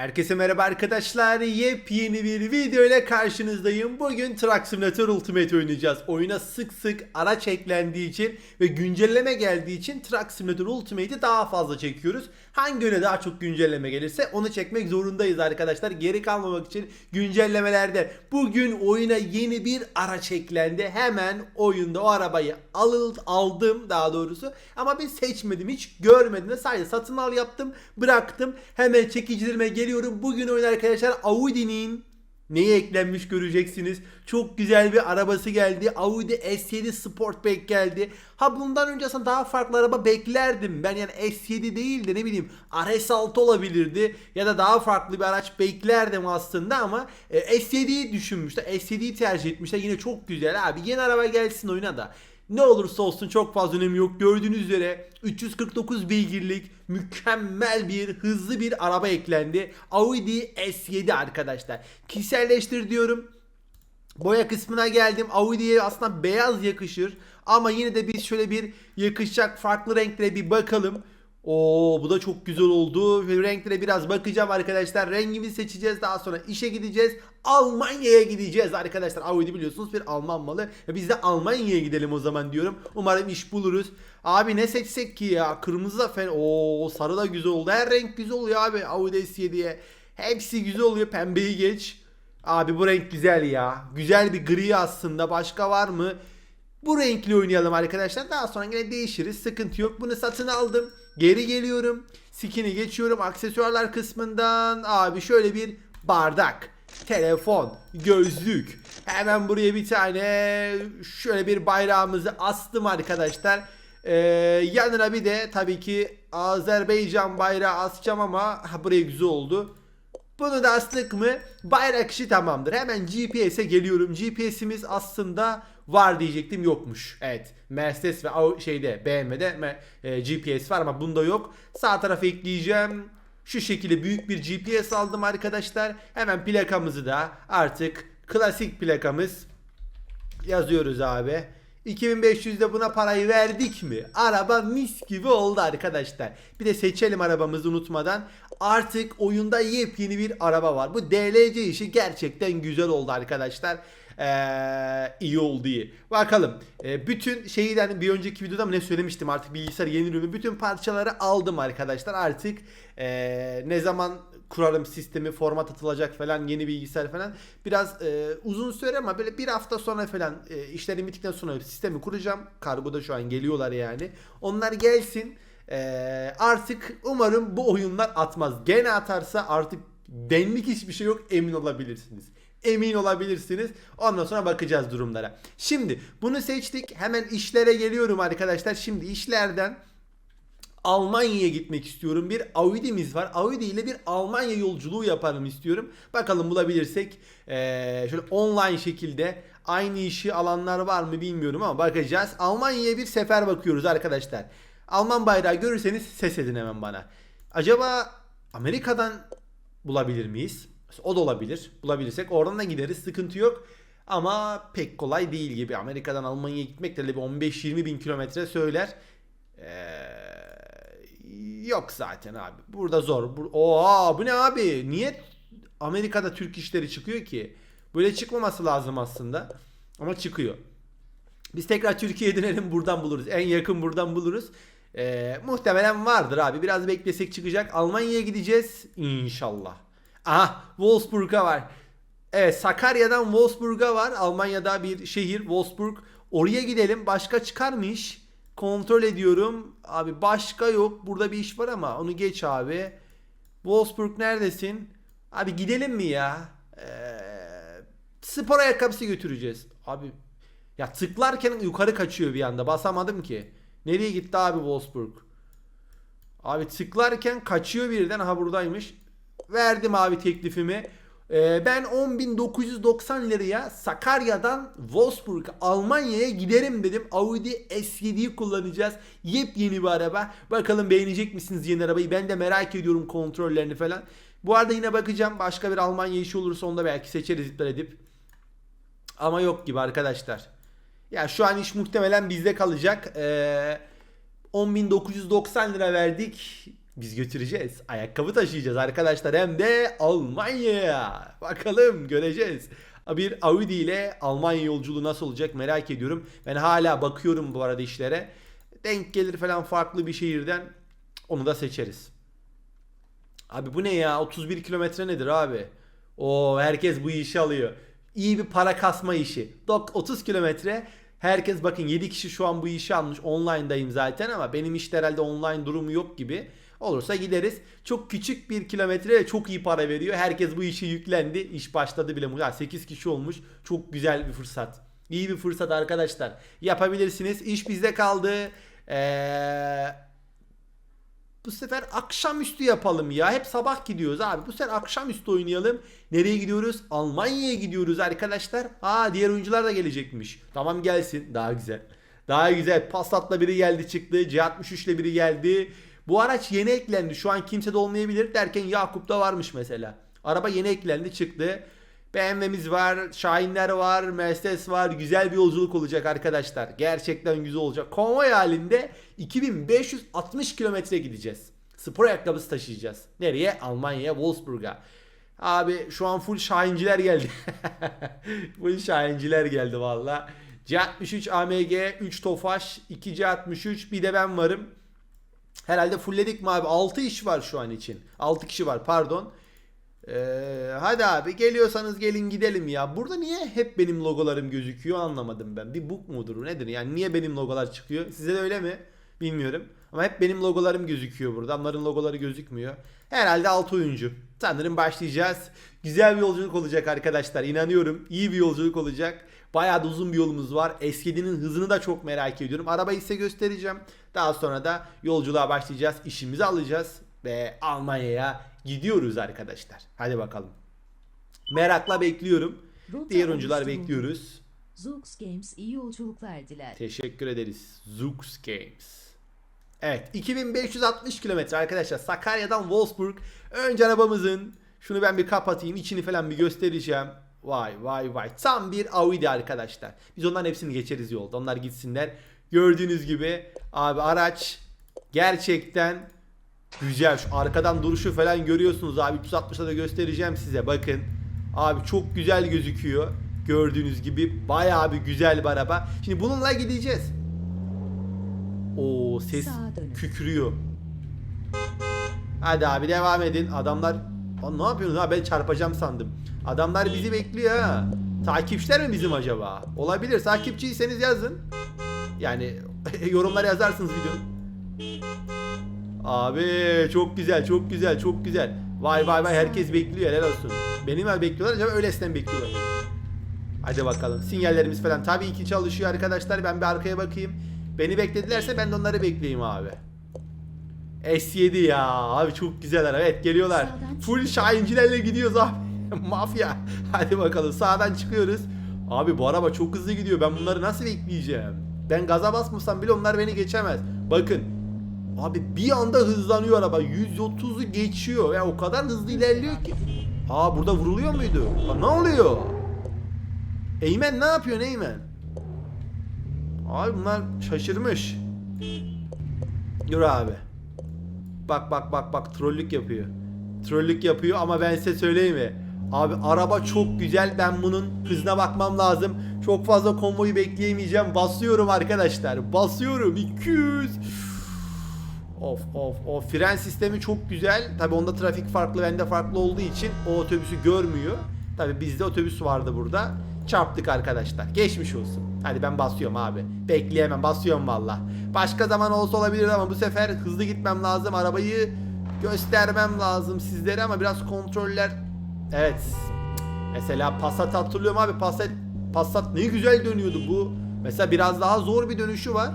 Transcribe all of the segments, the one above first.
Herkese merhaba arkadaşlar. Yepyeni bir video ile karşınızdayım. Bugün Truck Simulator Ultimate oynayacağız. Oyuna sık sık araç eklendiği için ve güncelleme geldiği için Truck Simulator Ultimate'i daha fazla çekiyoruz. Hangi öne daha çok güncelleme gelirse onu çekmek zorundayız arkadaşlar. Geri kalmamak için güncellemelerde. Bugün oyuna yeni bir araç eklendi. Hemen oyunda o arabayı alıl, aldım daha doğrusu. Ama bir seçmedim hiç görmedim de sadece satın al yaptım bıraktım. Hemen çekicilerime geliyorum. Bugün oyun arkadaşlar Audi'nin Neyi eklenmiş göreceksiniz. Çok güzel bir arabası geldi. Audi S7 Sportback geldi. Ha bundan önce aslında daha farklı araba beklerdim. Ben yani S7 değil de ne bileyim RS6 olabilirdi. Ya da daha farklı bir araç beklerdim aslında ama e, S7'yi düşünmüşler. S7'yi tercih etmişler. Yine çok güzel abi. Yeni araba gelsin oyuna da. Ne olursa olsun çok fazla önemi yok. Gördüğünüz üzere 349 beygirlik mükemmel bir hızlı bir araba eklendi. Audi S7 arkadaşlar. Kişiselleştir diyorum. Boya kısmına geldim. Audi'ye aslında beyaz yakışır. Ama yine de biz şöyle bir yakışacak farklı renklere bir bakalım. Oo bu da çok güzel oldu. Renklere biraz bakacağım arkadaşlar. Rengimizi seçeceğiz. Daha sonra işe gideceğiz. Almanya'ya gideceğiz arkadaşlar. Audi biliyorsunuz bir Alman malı. Biz de Almanya'ya gidelim o zaman diyorum. Umarım iş buluruz. Abi ne seçsek ki ya? Kırmızı da fena. Oo sarı da güzel oldu. Her renk güzel oluyor abi Audi S7'ye. Hepsi güzel oluyor. Pembeyi geç. Abi bu renk güzel ya. Güzel bir gri aslında. Başka var mı? Bu renkli oynayalım arkadaşlar. Daha sonra yine değişiriz. Sıkıntı yok. Bunu satın aldım. Geri geliyorum. Skin'i geçiyorum. Aksesuarlar kısmından. Abi şöyle bir bardak. Telefon. Gözlük. Hemen buraya bir tane şöyle bir bayrağımızı astım arkadaşlar. Ee, yanına bir de tabii ki Azerbaycan bayrağı asacağım ama ha, buraya güzel oldu. Bunu da astık mı bayrak işi tamamdır. Hemen GPS'e geliyorum. GPS'imiz aslında var diyecektim yokmuş. Evet Mercedes ve şeyde BMW'de e, GPS var ama bunda yok. Sağ tarafa ekleyeceğim. Şu şekilde büyük bir GPS aldım arkadaşlar. Hemen plakamızı da artık klasik plakamız yazıyoruz abi. 2500'de buna parayı verdik mi? Araba mis gibi oldu arkadaşlar. Bir de seçelim arabamızı unutmadan. Artık oyunda yepyeni bir araba var. Bu DLC işi gerçekten güzel oldu arkadaşlar. Ee, iyi oldu iyi. Bakalım. Ee, bütün şeyi de hani bir önceki videoda mı ne söylemiştim artık bilgisayar yeni ürünü. Bütün parçaları aldım arkadaşlar. Artık ee, ne zaman kurarım sistemi format atılacak falan yeni bilgisayar falan biraz e, uzun süre ama böyle bir hafta sonra falan e, işlerim bittikten sonra sistemi kuracağım kargoda şu an geliyorlar yani onlar gelsin E, artık umarım bu oyunlar atmaz gene atarsa artık benlik hiçbir şey yok emin olabilirsiniz emin olabilirsiniz. Ondan sonra bakacağız durumlara. Şimdi bunu seçtik. Hemen işlere geliyorum arkadaşlar. Şimdi işlerden Almanya'ya gitmek istiyorum. Bir Audi'miz var. Audi ile bir Almanya yolculuğu yapalım istiyorum. Bakalım bulabilirsek eee, şöyle online şekilde aynı işi alanlar var mı bilmiyorum ama bakacağız. Almanya'ya bir sefer bakıyoruz arkadaşlar. Alman bayrağı görürseniz ses edin hemen bana. Acaba Amerika'dan bulabilir miyiz? O da olabilir. Bulabilirsek oradan da gideriz. Sıkıntı yok. Ama pek kolay değil gibi. Amerika'dan Almanya'ya gitmek de bir 15-20 bin kilometre söyler. Ee, yok zaten abi. Burada zor. Bur Oha bu ne abi? Niye Amerika'da Türk işleri çıkıyor ki? Böyle çıkmaması lazım aslında. Ama çıkıyor. Biz tekrar Türkiye'ye dönelim buradan buluruz. En yakın buradan buluruz. Ee, muhtemelen vardır abi. Biraz beklesek çıkacak. Almanya'ya gideceğiz. İnşallah. Aha Wolfsburg'a var. Evet Sakarya'dan Wolfsburg'a var. Almanya'da bir şehir Wolfsburg. Oraya gidelim. Başka çıkar mı iş? Kontrol ediyorum. Abi başka yok. Burada bir iş var ama onu geç abi. Wolfsburg neredesin? Abi gidelim mi ya? Ee, spor ayakkabısı götüreceğiz. Abi ya tıklarken yukarı kaçıyor bir anda. Basamadım ki. Nereye gitti abi Wolfsburg? Abi tıklarken kaçıyor birden. Ha buradaymış. Verdim abi teklifimi. Ee, ben 10.990 liraya Sakarya'dan Wolfsburg Almanya'ya giderim dedim. Audi S7'yi kullanacağız. Yepyeni bir araba. Bakalım beğenecek misiniz yeni arabayı? Ben de merak ediyorum kontrollerini falan. Bu arada yine bakacağım. Başka bir Almanya işi olursa onu da belki seçeriz iptal edip. Ama yok gibi arkadaşlar. Ya şu an iş muhtemelen bizde kalacak. Ee, 10.990 lira verdik. Biz götüreceğiz. Ayakkabı taşıyacağız arkadaşlar hem de Almanya'ya. Bakalım göreceğiz. Bir Audi ile Almanya yolculuğu nasıl olacak merak ediyorum. Ben hala bakıyorum bu arada işlere. Denk gelir falan farklı bir şehirden onu da seçeriz. Abi bu ne ya? 31 kilometre nedir abi? O herkes bu işi alıyor. İyi bir para kasma işi. Dok 30 kilometre. Herkes bakın 7 kişi şu an bu işi almış. Online'dayım zaten ama benim işte herhalde online durumu yok gibi. Olursa gideriz. Çok küçük bir kilometre çok iyi para veriyor. Herkes bu işi yüklendi. İş başladı bile. Ya 8 kişi olmuş. Çok güzel bir fırsat. İyi bir fırsat arkadaşlar. Yapabilirsiniz. İş bizde kaldı. Eee bu sefer akşamüstü yapalım ya. Hep sabah gidiyoruz abi. Bu sefer akşamüstü oynayalım. Nereye gidiyoruz? Almanya'ya gidiyoruz arkadaşlar. Aa diğer oyuncular da gelecekmiş. Tamam gelsin. Daha güzel. Daha güzel. Passat'la biri geldi çıktı. C63 ile biri geldi. Bu araç yeni eklendi. Şu an kimse de olmayabilir derken Yakup'ta varmış mesela. Araba yeni eklendi çıktı. BMW'miz var, Şahinler var, Mercedes var. Güzel bir yolculuk olacak arkadaşlar. Gerçekten güzel olacak. Konvoy halinde 2560 kilometre gideceğiz. Spor ayakkabısı taşıyacağız. Nereye? Almanya'ya, Wolfsburg'a. Abi şu an full Şahinciler geldi. full Şahinciler geldi valla. C63 AMG, 3 Tofaş, 2 C63 bir de ben varım. Herhalde fullledik mi abi? 6 iş var şu an için. 6 kişi var pardon. Ee, hadi abi geliyorsanız gelin gidelim ya. Burada niye hep benim logolarım gözüküyor anlamadım ben. Bir bug mudur nedir? Yani niye benim logolar çıkıyor? Size de öyle mi? Bilmiyorum. Ama hep benim logolarım gözüküyor burada. Onların logoları gözükmüyor. Herhalde 6 oyuncu. Sanırım başlayacağız. Güzel bir yolculuk olacak arkadaşlar. İnanıyorum. İyi bir yolculuk olacak. Bayağı da uzun bir yolumuz var. S7'nin hızını da çok merak ediyorum. Arabayı size göstereceğim. Daha sonra da yolculuğa başlayacağız. İşimizi alacağız. Ve Almanya'ya gidiyoruz arkadaşlar. Hadi bakalım. Merakla bekliyorum. Diğer oyuncular bekliyoruz. Zux Games iyi yolculuklar diler. Teşekkür ederiz. Zux Games. Evet 2560 kilometre arkadaşlar Sakarya'dan Wolfsburg. Önce arabamızın şunu ben bir kapatayım içini falan bir göstereceğim. Vay vay vay tam bir Audi arkadaşlar. Biz onların hepsini geçeriz yolda onlar gitsinler. Gördüğünüz gibi abi araç gerçekten güzel. Şu arkadan duruşu falan görüyorsunuz abi 360'da da göstereceğim size bakın. Abi çok güzel gözüküyor. Gördüğünüz gibi bayağı bir güzel bir araba. Şimdi bununla gideceğiz. O ses kükrüyor. Hadi abi devam edin. Adamlar Lan ne yapıyorsunuz ha ben çarpacağım sandım. Adamlar bizi bekliyor ha. Takipçiler mi bizim acaba? Olabilir. Takipçiyseniz yazın. Yani yorumlara yazarsınız videonun. Abi çok güzel, çok güzel, çok güzel. Vay vay vay herkes bekliyor helal olsun. Benim mi bekliyorlar acaba öylesinden bekliyorlar. Hadi bakalım. Sinyallerimiz falan tabii ki çalışıyor arkadaşlar. Ben bir arkaya bakayım. Beni bekledilerse ben de onları bekleyeyim abi. S7 ya. Abi çok güzel araba. Evet geliyorlar. Full Şahincilerle gidiyoruz abi. Mafya. Hadi bakalım sağdan çıkıyoruz. Abi bu araba çok hızlı gidiyor. Ben bunları nasıl bekleyeceğim? Ben gaza basmasam bile onlar beni geçemez. Bakın. Abi bir anda hızlanıyor araba. 130'u geçiyor. Ya o kadar hızlı ilerliyor ki. Aa burada vuruluyor muydu? Aa, ne oluyor? Eymen ne yapıyor Eymen? Abi bunlar şaşırmış. Dur abi. Bak bak bak bak trollük yapıyor. Trollük yapıyor ama ben size söyleyeyim mi? Abi araba çok güzel. Ben bunun hızına bakmam lazım. Çok fazla konvoyu bekleyemeyeceğim. Basıyorum arkadaşlar. Basıyorum. 200. Of of of fren sistemi çok güzel. Tabi onda trafik farklı bende farklı olduğu için o otobüsü görmüyor. Tabi bizde otobüs vardı burada. Çarptık arkadaşlar. Geçmiş olsun. Hadi ben basıyorum abi. Bekleyemem basıyorum valla. Başka zaman olsa olabilir ama bu sefer hızlı gitmem lazım. Arabayı göstermem lazım sizlere ama biraz kontroller. Evet. Mesela Passat hatırlıyorum abi. Passat, Passat ne güzel dönüyordu bu. Mesela biraz daha zor bir dönüşü var.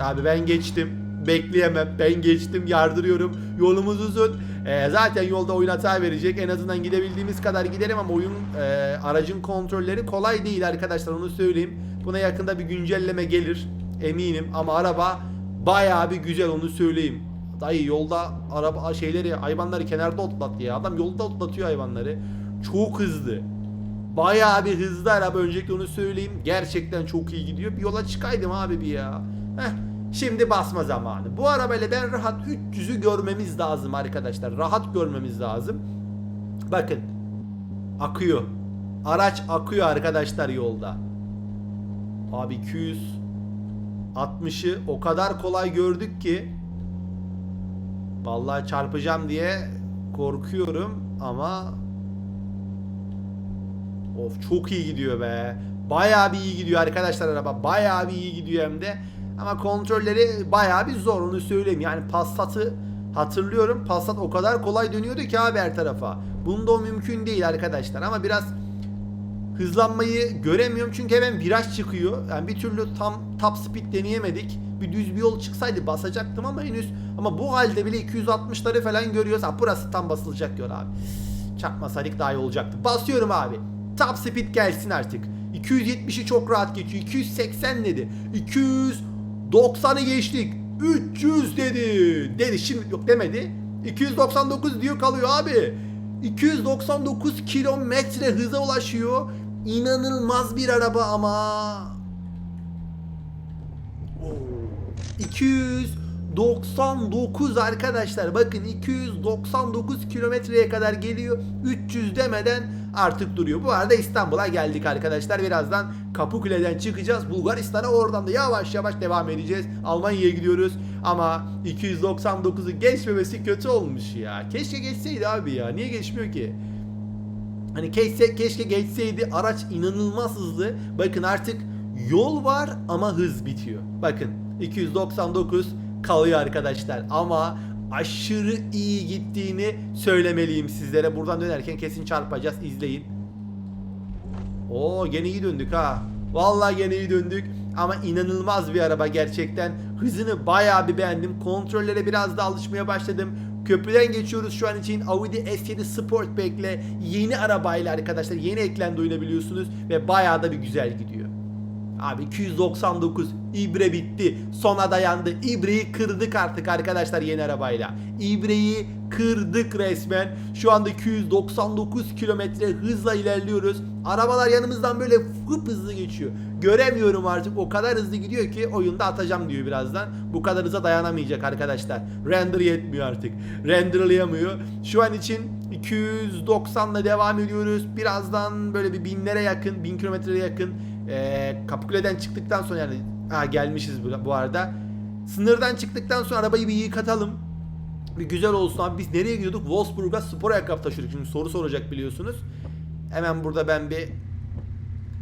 Abi ben geçtim. Bekleyemem. Ben geçtim. Yardırıyorum. Yolumuz uzun. Ee, zaten yolda oyun hata verecek. En azından gidebildiğimiz kadar giderim ama oyun e, aracın kontrolleri kolay değil arkadaşlar. Onu söyleyeyim. Buna yakında bir güncelleme gelir. Eminim. Ama araba bayağı bir güzel onu söyleyeyim. Dayı yolda araba şeyleri hayvanları kenarda otlat ya. Adam yolda otlatıyor hayvanları. Çok hızlı. Bayağı bir hızlı araba öncelikle onu söyleyeyim. Gerçekten çok iyi gidiyor. Bir yola çıkaydım abi bir ya. Heh, şimdi basma zamanı. Bu arabayla ben rahat 300'ü görmemiz lazım arkadaşlar. Rahat görmemiz lazım. Bakın. Akıyor. Araç akıyor arkadaşlar yolda. Abi 200 60'ı o kadar kolay gördük ki Vallahi çarpacağım diye korkuyorum ama Of çok iyi gidiyor be. Bayağı bir iyi gidiyor arkadaşlar araba. Bayağı bir iyi gidiyor hem de. Ama kontrolleri bayağı bir zor onu söyleyeyim. Yani Passat'ı hatırlıyorum. Passat o kadar kolay dönüyordu ki abi her tarafa. Bunda o mümkün değil arkadaşlar. Ama biraz hızlanmayı göremiyorum çünkü hemen viraj çıkıyor. Yani bir türlü tam top speed deneyemedik. Bir düz bir yol çıksaydı basacaktım ama henüz ama bu halde bile 260'ları falan görüyoruz. Ha burası tam basılacak diyor abi. Çarpmasaydık daha iyi olacaktı. Basıyorum abi. Top speed gelsin artık. 270'i çok rahat geçiyor. 280 dedi. 290'ı geçtik. 300 dedi. Dedi şimdi yok demedi. 299 diyor kalıyor abi. 299 kilometre hıza ulaşıyor. İnanılmaz bir araba ama. Oo. 299 arkadaşlar. Bakın 299 kilometreye kadar geliyor. 300 demeden artık duruyor. Bu arada İstanbul'a geldik arkadaşlar. Birazdan Kapıkule'den çıkacağız. Bulgaristan'a oradan da yavaş yavaş devam edeceğiz. Almanya'ya gidiyoruz. Ama 299'u geçmemesi kötü olmuş ya. Keşke geçseydi abi ya. Niye geçmiyor ki? Hani keşke, keşke geçseydi. Araç inanılmaz hızlı. Bakın artık yol var ama hız bitiyor. Bakın 299 kalıyor arkadaşlar ama aşırı iyi gittiğini söylemeliyim sizlere. Buradan dönerken kesin çarpacağız. izleyin. Oo gene iyi döndük ha. Vallahi gene iyi döndük. Ama inanılmaz bir araba gerçekten. Hızını bayağı bir beğendim. Kontrollere biraz da alışmaya başladım. Köprüden geçiyoruz şu an için Audi S7 Sportback'le yeni arabayla arkadaşlar yeni eklendi oyuna biliyorsunuz ve bayağı da bir güzel gidiyor. Abi 299 İbre bitti. Sona dayandı. İbreyi kırdık artık arkadaşlar yeni arabayla. İbreyi kırdık resmen. Şu anda 299 kilometre hızla ilerliyoruz. Arabalar yanımızdan böyle fıp hızlı geçiyor. Göremiyorum artık o kadar hızlı gidiyor ki oyunda atacağım diyor birazdan. Bu kadar hıza dayanamayacak arkadaşlar. Render yetmiyor artık. Renderlayamıyor. Şu an için 290 ile devam ediyoruz. Birazdan böyle bir binlere yakın, bin kilometreye yakın ee, Kapıkule'den çıktıktan sonra yani ha, gelmişiz bu, bu arada. Sınırdan çıktıktan sonra arabayı bir yıkatalım. Bir güzel olsun abi. Biz nereye gidiyorduk? Wolfsburg'a spor ayakkabı taşıyorduk. Şimdi soru soracak biliyorsunuz. Hemen burada ben bir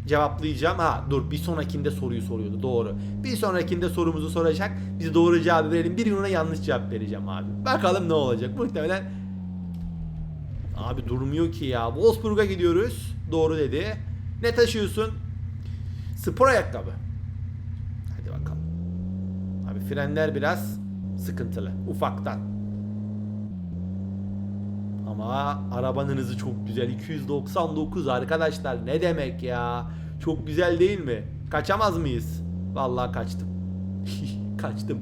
cevaplayacağım. Ha dur bir sonrakinde soruyu soruyordu. Doğru. Bir sonrakinde sorumuzu soracak. Biz doğru cevabı verelim. Bir yılına yanlış cevap vereceğim abi. Bakalım ne olacak. Muhtemelen Abi durmuyor ki ya. Wolfsburg'a gidiyoruz. Doğru dedi. Ne taşıyorsun? Spor ayakkabı. Hadi bakalım. Abi frenler biraz sıkıntılı. Ufaktan. Ama arabanın hızı çok güzel. 299 arkadaşlar. Ne demek ya? Çok güzel değil mi? Kaçamaz mıyız? Vallahi kaçtım. kaçtım.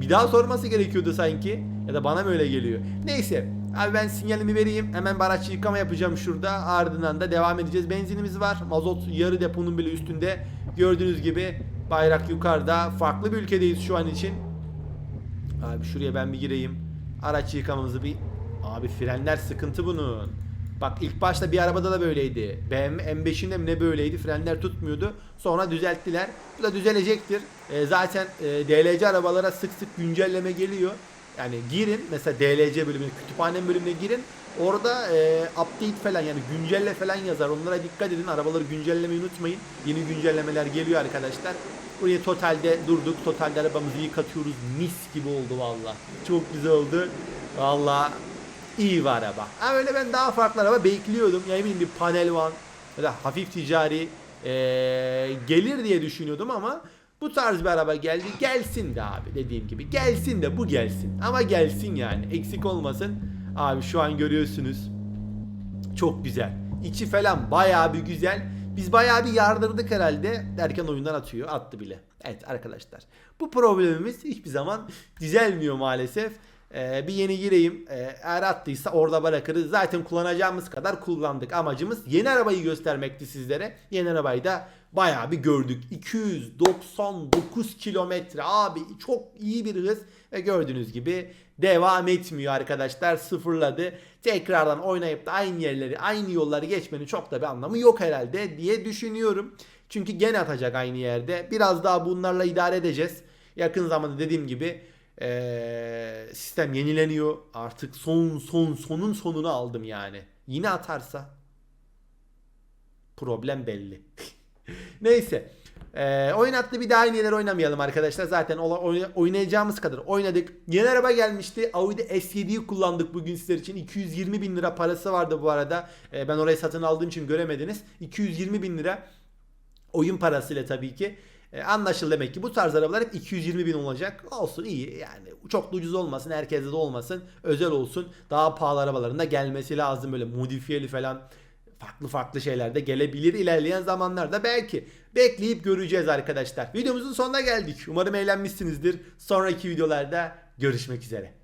Bir daha sorması gerekiyordu sanki. Ya da bana mı öyle geliyor? Neyse. Abi ben sinyalimi vereyim. Hemen araç yıkama yapacağım şurada. Ardından da devam edeceğiz. Benzinimiz var. Mazot yarı deponun bile üstünde. Gördüğünüz gibi bayrak yukarıda. Farklı bir ülkedeyiz şu an için. Abi şuraya ben bir gireyim. Araç yıkamamızı bir... Abi frenler sıkıntı bunun. Bak ilk başta bir arabada da böyleydi. BMW M5'inde mi ne böyleydi? Frenler tutmuyordu. Sonra düzelttiler. Bu da düzelecektir. E, zaten e, DLC arabalara sık sık güncelleme geliyor. Yani girin mesela DLC bölümüne, kütüphane bölümüne girin. Orada e, update falan yani güncelle falan yazar. Onlara dikkat edin. Arabaları güncellemeyi unutmayın. Yeni güncellemeler geliyor arkadaşlar. Buraya totalde durduk. Totalde arabamızı yıkatıyoruz. Mis gibi oldu valla. Çok güzel oldu. Valla iyi bir araba. Ha öyle ben daha farklı araba bekliyordum. Yani eminim bir panel van ya hafif ticari e, gelir diye düşünüyordum ama bu tarz bir araba geldi. Gelsin de abi dediğim gibi. Gelsin de bu gelsin. Ama gelsin yani. Eksik olmasın. Abi şu an görüyorsunuz. Çok güzel. İçi falan bayağı bir güzel. Biz bayağı bir yardırdık herhalde derken oyundan atıyor. Attı bile. Evet arkadaşlar. Bu problemimiz hiçbir zaman düzelmiyor maalesef. Ee, bir yeni gireyim. Ee, eğer attıysa orada bırakırız. Zaten kullanacağımız kadar kullandık. Amacımız yeni arabayı göstermekti sizlere. Yeni arabayı da bayağı bir gördük. 299 kilometre abi çok iyi bir hız ve gördüğünüz gibi devam etmiyor arkadaşlar sıfırladı. Tekrardan oynayıp da aynı yerleri aynı yolları geçmenin çok da bir anlamı yok herhalde diye düşünüyorum. Çünkü gene atacak aynı yerde. Biraz daha bunlarla idare edeceğiz. Yakın zamanda dediğim gibi eee, sistem yenileniyor. Artık son son sonun sonunu aldım yani. Yine atarsa problem belli. Neyse. Ee, oyun attı bir daha aynı yerler oynamayalım arkadaşlar. Zaten oynayacağımız kadar oynadık. Yeni araba gelmişti. Audi S7'yi kullandık bugün sizler için. 220 bin lira parası vardı bu arada. Ee, ben orayı satın aldığım için göremediniz. 220 bin lira oyun parasıyla tabii ki. Ee, anlaşıldı demek ki bu tarz arabalar hep 220 bin olacak. Olsun iyi yani çok da ucuz olmasın herkeste de olmasın. Özel olsun. Daha pahalı arabaların gelmesi lazım böyle modifiyeli falan farklı farklı şeyler de gelebilir ilerleyen zamanlarda belki. Bekleyip göreceğiz arkadaşlar. Videomuzun sonuna geldik. Umarım eğlenmişsinizdir. Sonraki videolarda görüşmek üzere.